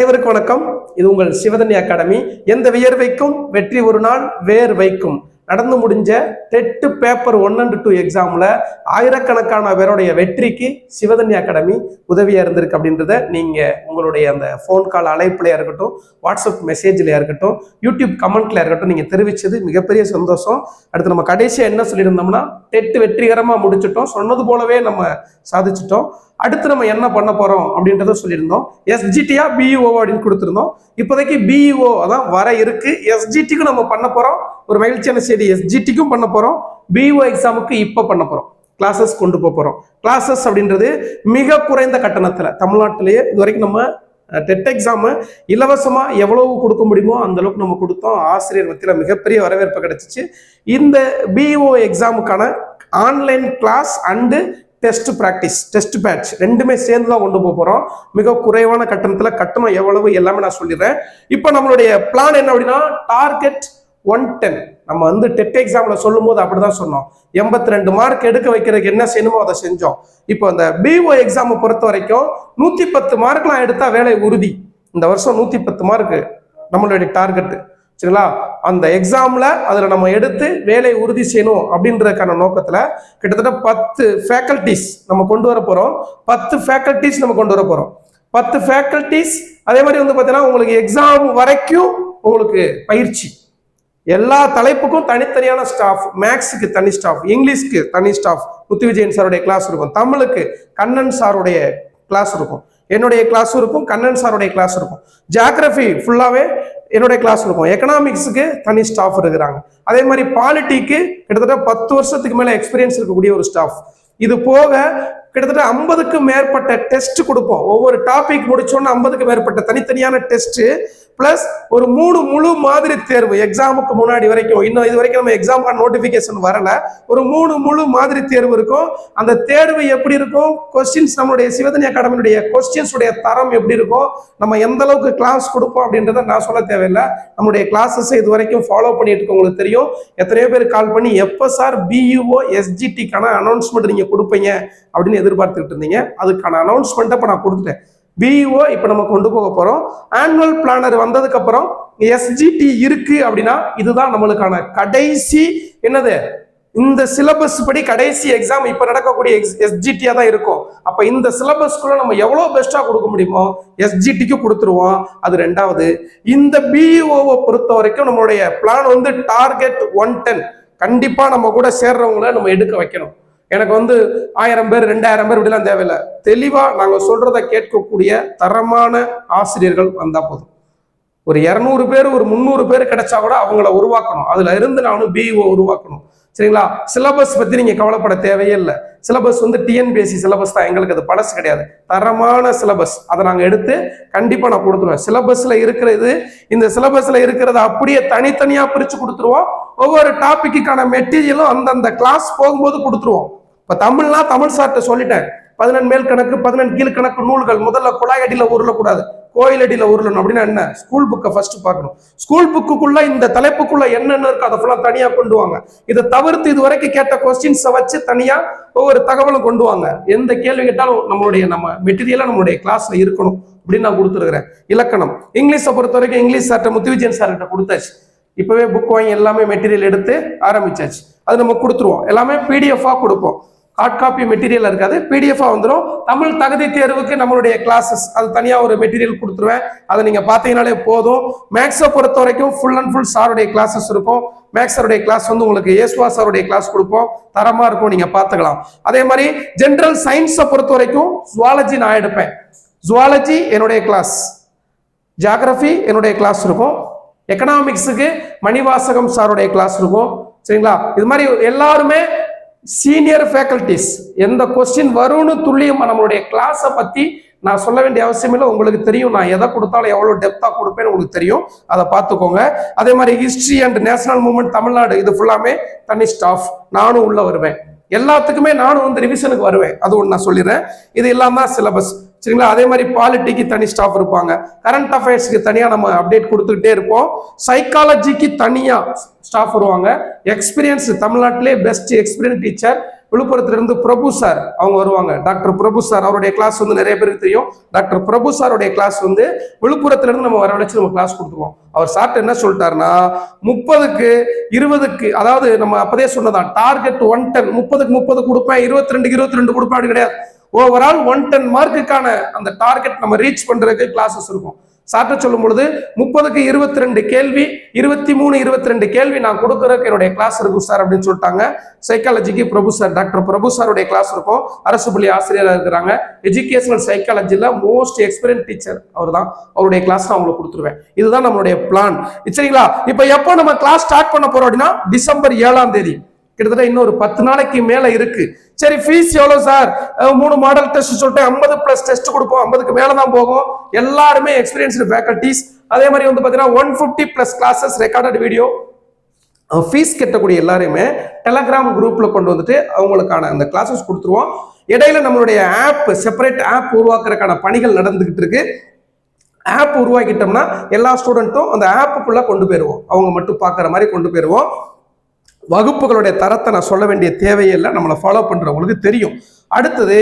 அனைவருக்கும் வணக்கம். இது உங்கள் சிவதன்ய அகாடமி. எந்த வியர்வைக்கும் வெற்றி ஒரு நாள் வேர் வைக்கும். நடந்து முடிஞ்ச TET paper one and two எக்ஸாம்ல ஆயிரக்கணக்கான பேருடைய வெற்றிக்கு சிவதன்ய அகாடமி உதவியா இருந்திருக்கு அப்படின்றத நீங்க உங்களுடைய அந்த ஃபோன் கால் அழைப்புலையா இருக்கட்டும் வாட்ஸ்அப் மெசேஜ்லயா இருக்கட்டும் யூடியூப் கமெண்ட்லயா இருக்கட்டும் நீங்க தெரிவிச்சது மிகப்பெரிய சந்தோஷம். அடுத்து நம்ம கடைசியா என்ன சொல்லியிருந்தோம்னா டெட்டு வெற்றிகரமா முடிச்சிட்டோம். சொன்னது போலவே நம்ம சாதிச்சிட்டோம். அடுத்து நம்ம என்ன பண்ண போறோம் அப்படின்றத சொல்லியிருந்தோம். எஸ்ஜிடியா பிஇஓ அப்படின்னு கொடுத்துருந்தோம். இப்போதைக்கு பிஇஓ அதான் வர இருக்கு. எஸ்ஜிடிக்கும் நம்ம பண்ண போறோம். ஒரு மகிழ்ச்சியான செய்தி எஸ்ஜிடிக்கும் பண்ண போறோம். பிஇஓ எக்ஸாமுக்கு இப்போ பண்ண போறோம். கிளாஸஸ் கொண்டு போக போறோம். கிளாஸஸ் அப்படின்றது மிக குறைந்த கட்டணத்துல தமிழ்நாட்டிலேயே இது வரைக்கும் நம்ம டெட் எக்ஸாமு இலவசமாக எவ்வளவு கொடுக்க முடியுமோ அந்த அளவுக்கு நம்ம கொடுத்தோம். ஆசிரியர் மத்தியில் மிகப்பெரிய வரவேற்பு கிடைச்சிச்சு. இந்த BEO எக்ஸாமுக்கான online class and test practice test batch ரெண்டுமே சேர்ந்து தான் கொண்டு போக போகிறோம் மிக குறைவான கட்டணத்தில் கட்டணம் எவ்வளவு எல்லாமே நான் சொல்லிடுறேன். இப்போ நம்மளுடைய பிளான் என்ன அப்படின்னா டார்கெட் ஒன் டென் நம்ம வந்து டெட் எக்ஸாமில் சொல்லும் போது அப்படிதான் சொன்னோம். எண்பத்தி ரெண்டு மார்க் எடுக்க வைக்கிறதுக்கு என்ன செய்யணுமோ அதை செஞ்சோம். இப்போ அந்த பிஓ எக்ஸாமை பொறுத்த வரைக்கும் நூற்றி பத்து மார்க்லாம் எடுத்தால் வேலை உறுதி. இந்த வருஷம் நூற்றி பத்து மார்க்கு நம்மளுடைய டார்கெட்டு சரிங்களா? அந்த எக்ஸாமில் அதில் நம்ம எடுத்து வேலை உறுதி செய்யணும் அப்படின்றதுக்கான நோக்கத்தில் கிட்டத்தட்ட பத்து ஃபேக்கல்டிஸ் நம்ம கொண்டு வர போகிறோம் பத்து ஃபேக்கல்டிஸ் நம்ம கொண்டு வர போகிறோம் பத்து ஃபேக்கல்டிஸ் அதே மாதிரி வந்து பார்த்தீங்கன்னா உங்களுக்கு எக்ஸாம் வரைக்கும் உங்களுக்கு பயிற்சி. எல்லா தலைப்புக்கும் தனித்தனியான ஸ்டாஃப் மேக்ஸுக்கு தனி ஸ்டாஃப் இங்கிலீஷ்க்கு தனி ஸ்டாஃப் முத்து விஜயன் சாருடைய கிளாஸ் இருக்கும். தமிழுக்கு கண்ணன் சாருடைய கிளாஸ் இருக்கும். என்னுடைய கிளாஸும் இருக்கும் கண்ணன் சாருடைய கிளாஸ் இருக்கும். ஜியாகிரஃபி ஃபுல்லாகவே என்னுடைய கிளாஸ் இருக்கும். எக்கனாமிக்ஸுக்கு தனி ஸ்டாஃப் இருக்கிறாங்க. அதே மாதிரி பாலிட்டிக்கு கிட்டத்தட்ட பத்து வருஷத்துக்கு மேலே எக்ஸ்பீரியன்ஸ் இருக்கக்கூடிய ஒரு ஸ்டாஃப் இது போக கிட்டத்தட்ட ஐம்பதுக்கும் மேற்பட்ட டெஸ்ட் கொடுப்போம். ஒவ்வொரு டாபிக் முடிச்சோன்னு ஐம்பதுக்கு மேற்பட்ட தனித்தனியான டெஸ்ட் பிளஸ் ஒரு மூணு முழு மாதிரி தேர்வு. எக்ஸாமுக்கு முன்னாடி வரைக்கும் இன்னும் இது வரைக்கும் நம்ம எக்ஸாமுக்கான நோட்டிபிகேஷன் வரல. ஒரு மூணு முழு மாதிரி தேர்வு இருக்கும். அந்த தேர்வு எப்படி இருக்கும்? கொஸ்டின்ஸ் நம்மளுடைய சிவதனி அகாடமியுடைய கொஸ்டின்ஸ் உடைய தரம் எப்படி இருக்கும்? நம்ம எந்த அளவுக்கு கிளாஸ் கொடுப்போம் அப்படின்றத நான் சொல்ல தேவையில்லை. நம்மளுடைய கிளாஸஸ் இது வரைக்கும் ஃபாலோ பண்ணிட்டு இருக்கவங்களுக்கு தெரியும். எத்தனையோ பேர் கால் பண்ணி எப்போ சார் பியூஓ எஸ்ஜிடிக்கான அனௌன்ஸ்மெண்ட் நீங்க கொடுப்பீங்க அப்படின்னு எதிர்பார்த்துக்கிட்டு இருந்தீங்க. அதுக்கான அனௌன்ஸ்மெண்ட்டை இப்போ நான் கொடுத்துட்டேன். பிஇஓ இப்போ நம்ம கொண்டு போக போகிறோம் ஆனுவல் பிளானர் வந்ததுக்கப்புறம் எஸ்ஜிடி இருக்கு அப்படின்னா இதுதான் நம்மளுக்கான கடைசி என்னது? இந்த சிலபஸ் படி கடைசி எக்ஸாம் இப்போ நடக்கக்கூடிய எக்ஸ் எஸ்ஜிடியாக தான் இருக்கும். அப்போ இந்த சிலபஸ்க்குள்ள நம்ம எவ்வளோ பெஸ்ட்டாக கொடுக்க முடியுமோ எஸ்ஜிடிக்கு கொடுத்துருவோம். அது ரெண்டாவது. இந்த பிஇஓவை பொறுத்த வரைக்கும் நம்மளுடைய பிளான் வந்து டார்கெட் ஒன் டென் கண்டிப்பாக நம்ம கூட சேர்றவங்கள நம்ம எடுக்க வைக்கணும். எனக்கு வந்து ஆயிரம் பேர் ரெண்டாயிரம் பேர் இப்படிலாம் தேவையில்லை. தெளிவாக நாங்கள் சொல்கிறத கேட்கக்கூடிய தரமான ஆசிரியர்கள் வந்தால் போதும். ஒரு இரநூறு பேர் ஒரு முந்நூறு பேர் கிடைச்சா கூட அவங்கள உருவாக்கணும். அதில் இருந்து நானும் பிஇஓ உருவாக்கணும். சரிங்களா? சிலபஸ் பற்றி நீங்கள் கவலைப்பட தேவையே இல்லை. சிலபஸ் வந்து டிஎன்பிஎஸ்சி சிலபஸ் தான். எங்களுக்கு அது பழசு கிடையாது. தரமான சிலபஸ் அதை நாங்கள் எடுத்து கண்டிப்பாக நான் கொடுத்துருவேன். சிலபஸில் இருக்கிறது இந்த சிலபஸில் இருக்கிறத அப்படியே தனித்தனியாக பிரித்து கொடுத்துருவோம். ஒவ்வொரு டாப்பிக்குக்கான மெட்டீரியலும் அந்தந்த கிளாஸ் போகும்போது கொடுத்துருவோம். இப்போ தமிழ்னா தமிழ் சார்ட்ட சொல்லிட்டேன். பதினெண் மேல் கணக்கு பதினெண் கீழ் கணக்கு நூல்கள். முதல்ல குழாய் அடியில் உருளக்கூடாது கோயில் அடியில் உருளணும் அப்படின்னா என்ன? ஸ்கூல் புக்கை ஃபர்ஸ்ட் பார்க்கணும். ஸ்கூல் புக்குக்குள்ள இந்த தலைப்புக்குள்ள என்னென்ன இருக்கோ அதை ஃபுல்லாக தனியாக கொண்டு வாங்க. இதை தவிர்த்து இது வரைக்கும் கேட்ட கொஸ்டின்ஸை வச்சு தனியாக ஒவ்வொரு தகவலும் கொண்டு வாங்க. எந்த கேள்வி கேட்டாலும் நம்மளுடைய நம்ம மெட்டீரியலாக நம்மளுடைய கிளாஸ்ல இருக்கணும் அப்படின்னு நான் கொடுத்துருக்குறேன். இலக்கணம். இங்கிலீஷை பொறுத்த வரைக்கும் இங்கிலீஷ் சார்ட்ட முத்துவிஜயன் சார்கிட்ட கொடுத்தாச்சு. இப்போவே புக் வாங்கி எல்லாமே மெட்டீரியல் எடுத்து ஆரம்பிச்சாச்சு. அது நம்ம கொடுத்துருவோம். எல்லாமே பிடிஎஃபாக கொடுப்போம். ஹார்ட் காப்பி மெட்டீரியல் இருக்காது. பிடிஎஃபாக வந்துடும் தமிழ் தகுதி தேர்வுக்கு நம்மளுடைய கிளாஸஸ் அது தனியாக ஒரு மெட்டீரியல் கொடுத்துருவேன். அதை நீங்கள் பார்த்தீங்கனாலே போதும். மேக்ஸை பொறுத்த வரைக்கும் ஃபுல் அண்ட் ஃபுல் சாருடைய கிளாஸஸ் இருக்கும். மேக்ஸருடைய கிளாஸ் வந்து உங்களுக்கு ஏசுவா சாருடைய கிளாஸ் கொடுப்போம். தரமாக இருக்கும் நீங்கள் பார்த்துக்கலாம். அதே மாதிரி ஜென்ரல் சயின்ஸை பொறுத்த வரைக்கும் ஜுவாலஜி நான் எடுப்பேன். ஜுவாலஜி என்னுடைய கிளாஸ் ஜியாகிரஃபி என்னுடைய கிளாஸ் இருக்கும். எக்கனாமிக்ஸுக்கு மணிவாசகம் சாருடைய கிளாஸ் இருக்கும். சரிங்களா? இது மாதிரி எல்லாருமே சீனியர் ஃபேக்கல்டிஸ் எந்த கொஸ்டின் வரும்னு துல்லியமாக நம்மளுடைய கிளாஸை பற்றி நான் சொல்ல வேண்டிய அவசியம் இல்லை. உங்களுக்கு தெரியும் நான் எதை கொடுத்தாலும் எவ்வளோ டெப்த்தாக கொடுப்பேன்னு உங்களுக்கு தெரியும். அதை பார்த்துக்கோங்க. அதே மாதிரி history and national movement Tamil Nadu இது ஃபுல்லாமே தனி ஸ்டாஃப் நானும் உள்ளே வருவேன். எல்லாத்துக்குமே நானும் வந்து ரிவிஷனுக்கு வருவேன். அது ஒன்று நான் சொல்லிடுறேன். இது எல்லாம் தான் சிலபஸ் சரிங்களா? அதே மாதிரி பாலிட்டிக்கு தனி ஸ்டாஃப் இருப்பாங்க. கரண்ட் அஃபேர்ஸ்க்கு தனியாக நம்ம அப்டேட் கொடுத்துக்கிட்டே இருப்போம். சைக்காலஜிக்கு தனியாக ஸ்டாஃப் வருவாங்க. எக்ஸ்பீரியன்ஸ் தமிழ்நாட்டிலே பெஸ்ட் எக்ஸ்பீரியன்ஸ் டீச்சர் விழுப்புரத்துலேருந்து பிரபு சார் அவங்க வருவாங்க. டாக்டர் பிரபு சார் அவருடைய கிளாஸ் வந்து நிறைய பேருக்கு தெரியும். டாக்டர் பிரபு சாருடைய கிளாஸ் வந்து விழுப்புரத்துலேருந்து நம்ம வரவழைச்சு நம்ம கிளாஸ் கொடுத்துருவோம். அவர் சார்ட்ட என்ன சொல்லிட்டாருன்னா முப்பதுக்கு இருபதுக்கு அதாவது நம்ம அப்பதே சொன்னதான் டார்கெட் ஒன் டென் முப்பதுக்கு முப்பது கொடுப்பேன் இருபத்தி ரெண்டுக்கு இருபத்தி ரெண்டு கொடுப்பேன் அப்படி கிடையாது. ஓவரால் ஒன் டென் மார்க்குக்கான அந்த டார்கெட் நம்ம ரீச் பண்றதுக்கு கிளாஸஸ் இருக்கும். சாப்பிட்ட சொல்லும் பொழுது முப்பதுக்கு இருபத்தி ரெண்டு கேள்வி இருபத்தி மூணு இருபத்தி ரெண்டு கேள்வி நான் கொடுக்குறதுக்கு என்னுடைய கிளாஸ் இருக்கும் சார் அப்படின்னு சொல்லிட்டாங்க. சைக்காலஜிக்கு பிரபு சார் டாக்டர் பிரபு சாருடைய கிளாஸ் இருக்கும். அரசு பள்ளி ஆசிரியராக இருக்கிறாங்க. எஜுகேஷனல் சைக்காலஜியில் மோஸ்ட் எக்ஸ்பீரியன்ஸ் டீச்சர் அவர் தான் அவருடைய கிளாஸ் நான் உங்களுக்கு கொடுத்துருவேன். இதுதான் நம்மளுடைய பிளான் சரிங்களா? இப்போ எப்போ நம்ம கிளாஸ் ஸ்டார்ட் பண்ண போறோம் அப்படின்னா டிசம்பர் ஏழாம் தேதி. கிட்டத்தட்ட இன்னொரு பத்து நாளைக்கு மேல இருக்கு. சரி ஃபீஸ் எவ்வளோ சார் மூணு மாடல் டெஸ்ட் சொல்லிட்டு ஐம்பது பிளஸ் டெஸ்ட் கொடுப்போம். ஐம்பதுக்கு மேலே தான் போகும். எல்லாருமே எக்ஸ்பீரியன்ஸ்டு ஃபேக்கல்டிஸ் அதே மாதிரி வந்து பார்த்தீங்கன்னா one fifty plus classes recorded video fees கட்டக்கூடிய எல்லாரையுமே டெலகிராம் குரூப்பில் கொண்டு வந்துட்டு அவங்களுக்கான அந்த கிளாஸஸ் கொடுத்துருவோம். இடையில நம்மளுடைய ஆப் செப்பரேட் ஆப் உருவாக்குறதுக்கான பணிகள் நடந்துகிட்டு இருக்கு. ஆப் உருவாக்கிட்டோம்னா எல்லா ஸ்டூடெண்ட்டும் அந்த ஆப்புக்குள்ளே கொண்டு போயிடுவோம் அவங்க மட்டும் பார்க்குற மாதிரி கொண்டு போயிடுவோம் வகுப்புகளுடைய தரத்தை நான் சொல்ல வேண்டிய தேவையில்லை. நம்மளை ஃபாலோ பண்றவங்களுக்கு தெரியும். அடுத்தது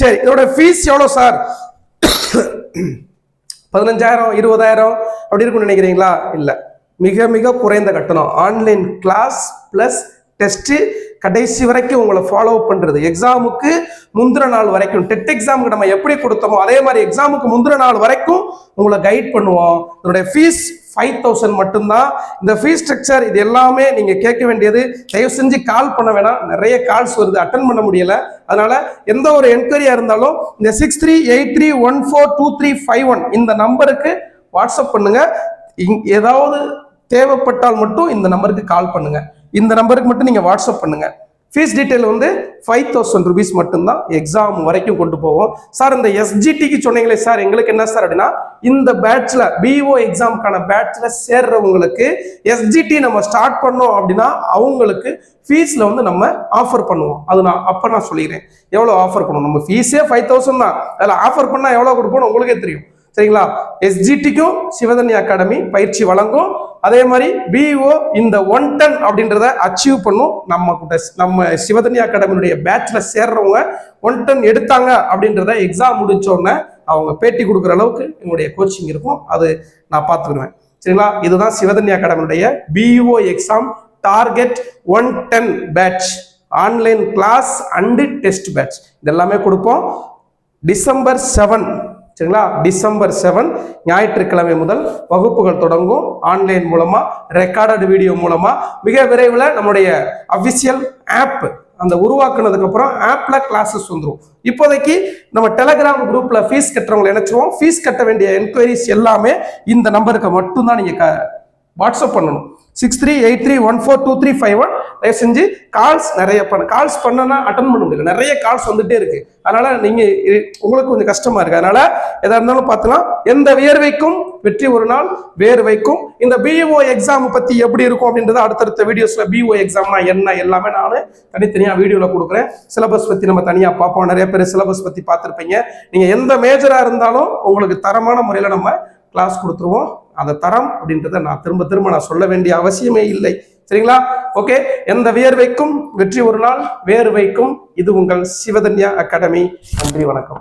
சரி இதோட ஃபீஸ் எவ்வளோ சார்? பதினஞ்சாயிரம் இருபதாயிரம் அப்படி இருக்கும்னு நினைக்கிறீங்களா? இல்லை. மிக மிக குறைந்த கட்டணம். ஆன்லைன் கிளாஸ் ப்ளஸ் டெஸ்ட்டு கடைசி வரைக்கும் உங்களை ஃபாலோ பண்ணுறது எக்ஸாமுக்கு முந்தின நாள் வரைக்கும் டெட் எக்ஸாமுக்கு நம்ம எப்படி கொடுத்தோமோ அதே மாதிரி எக்ஸாமுக்கு முந்திர நாள் வரைக்கும் உங்களை கைட் பண்ணுவோம். இதனுடைய ஃபீஸ் ஃபைவ் தௌசண்ட் மட்டும்தான். இந்த ஃபீஸ் ஸ்ட்ரக்சர் இது எல்லாமே நீங்கள் கேட்க வேண்டியது. தயவு செஞ்சு கால் பண்ண வேணாம். நிறைய கால்ஸ் வருது. அட்டன் பண்ண முடியல. அதனால எந்த ஒரு என்கொயரியா இருந்தாலும் இந்த six three eight three one four two three five one இந்த நம்பருக்கு வாட்ஸ்அப் பண்ணுங்க. இங் ஏதாவது தேவைப்பட்டால் மட்டும் இந்த நம்பருக்கு கால் பண்ணுங்க. இந்த நம்பருக்கு மட்டும் நீங்க வாட்ஸ்அப் பண்ணுங்க. ஃபீஸ் டீட்டெயில் வந்து ஃபைவ் தௌசண்ட் ருபீஸ் மட்டும்தான் எக்ஸாம் வரைக்கும் கொண்டு போவோம். சார் இந்த எஸ்ஜிடிக்கு சொன்னீங்களே சார் எங்களுக்கு என்ன சார் அப்படின்னா இந்த பேட்ச்ல பிஓ எக்ஸாமுக்கான பேட்ச்ல சேர்றவங்களுக்கு எஸ்ஜிடி நம்ம ஸ்டார்ட் பண்ணோம் அப்படின்னா அவங்களுக்கு ஃபீஸ்ல வந்து நம்ம ஆஃபர் பண்ணுவோம். அது நான் அப்ப நான் சொல்லிக்கிறேன். எவ்வளோ ஆஃபர் பண்ணுவோம் நம்ம ஃபீஸே ஃபைவ் தௌசண்ட் தான். அதில் ஆஃபர் பண்ணால் எவ்வளோ கொடுப்போம் உங்களுக்கே தெரியும். சரிங்களா? எஸ்ஜிடிக்கும் சிவதன்யா அகாடமி பயிற்சி வழங்கும். அதே மாதிரி பிஓ இந்த ஒன் டன் அப்படின்றத அச்சீவ் பண்ணும். நம்ம கிட்ட நம்ம சிவதன்யா அகாடமியுடைய பேட்ச்ல சேர்றவங்க ஒன் டன் எடுத்தாங்க அப்படின்றத எக்ஸாம் முடிச்சோடனே அவங்க பேட்டி கொடுக்குற அளவுக்கு எங்களுடைய கோச்சிங் இருக்கும். அது நான் பார்த்துக்கிடுவேன் சரிங்களா? இதுதான் Sivadhanya அகாடமியுடைய PO exam target one ten batch online class and test batch இதெல்லாமே கொடுப்போம். டிசம்பர் செவன் சரிங்களா? டிசம்பர் செவன் ஞாயிற்றுக்கிழமை முதல் வகுப்புகள் தொடங்கும். ஆன்லைன் மூலமா ரெக்கார்டட் வீடியோ மூலமா. மிக விரைவில் நம்முடைய அபிஷியல் ஆப் அந்த உருவாக்குனதுக்கு அப்புறம் ஆப்ல கிளாஸஸ் வந்துடும் இப்போதைக்கு நம்ம டெலகிராம் குரூப்ல ஃபீஸ் கட்டுறவங்களை நினைச்சிருவோம் ஃபீஸ் கட்ட வேண்டிய என்கொயரிஸ் எல்லாமே இந்த நம்பருக்கு மட்டும்தான் நீங்க க- வாட்ஸ்அப் பண்ணணும். Six three eight three one four two three five one தயவு செஞ்சு கால்ஸ் நிறைய பண்ண. கால்ஸ் பண்ணனா அட்டன் பண்ண முடியல. நிறைய கால்ஸ் வந்துட்டே இருக்கு. அதனால நீங்க உங்களுக்கு கொஞ்சம் கஷ்டமா இருக்கு. அதனால எதா இருந்தாலும் பார்த்தலாம். எந்த வியர்வைக்கும் வெற்றி ஒரு நாள் வேர்வைக்கும் இந்த பிஓ எக்ஸாம் பத்தி எப்படி இருக்கும் அப்படின்றத அடுத்தடுத்த வீடியோஸ்ல பிஓ எக்ஸாம்னா என்ன எல்லாமே நான் தனித்தனியா வீடியோல கொடுக்குறேன். சிலபஸ் பத்தி நம்ம தனியா பார்ப்போம். நிறைய பேர் சிலபஸ் பத்தி பார்த்துருப்பீங்க. நீங்க எந்த மேஜரா இருந்தாலும் உங்களுக்கு தரமான முறையில நம்ம கிளாஸ் கொடுத்துருவோம். அந்த தரம் அப்படின்றத நான் திரும்ப திரும்ப நான் சொல்ல வேண்டிய அவசியமே இல்லை. சரிங்களா? ஓகே எந்த வியர்வைக்கும் வெற்றி ஒரு நாள் வேர்வைக்கும் இது உங்கள் சிவதன்யா அகாடமி. நன்றி வணக்கம்.